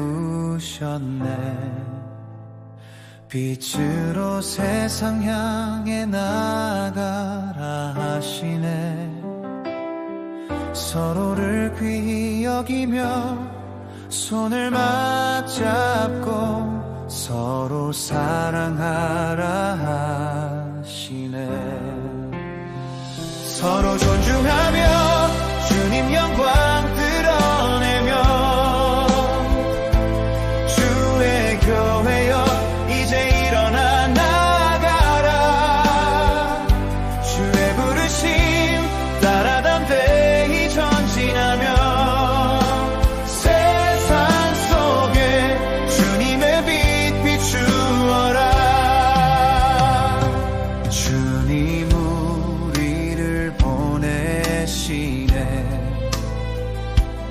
세우셨네. 빛으로 세상 향해 나아가라 하시네. 서로를 귀히 여기며 손을 맞잡고 서로 사랑하라 하시네. 서로 존중하며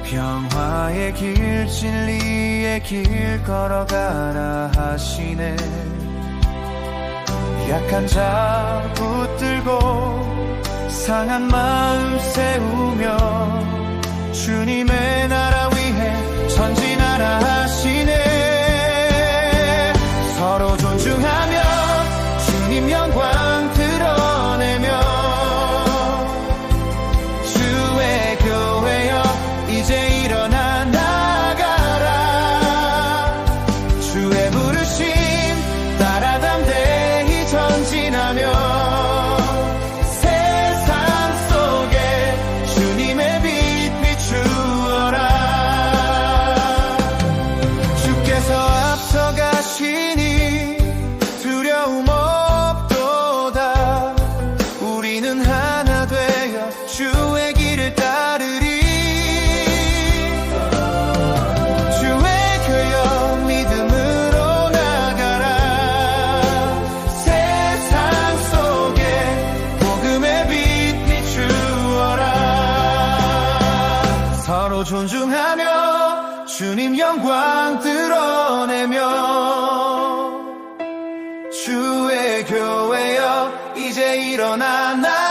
평화의 길 진리의 길 걸어가라 하시네. 약한 자 붙들고 상한 마음 세우며 주님의 나라 위해 전진하라 하시네. 서로 존중하며 주님 영광 우리는 하나 되어 주의 길을 따르리. 존중하며 주님 영광 드러내며 주의 교회여 이제 일어나 나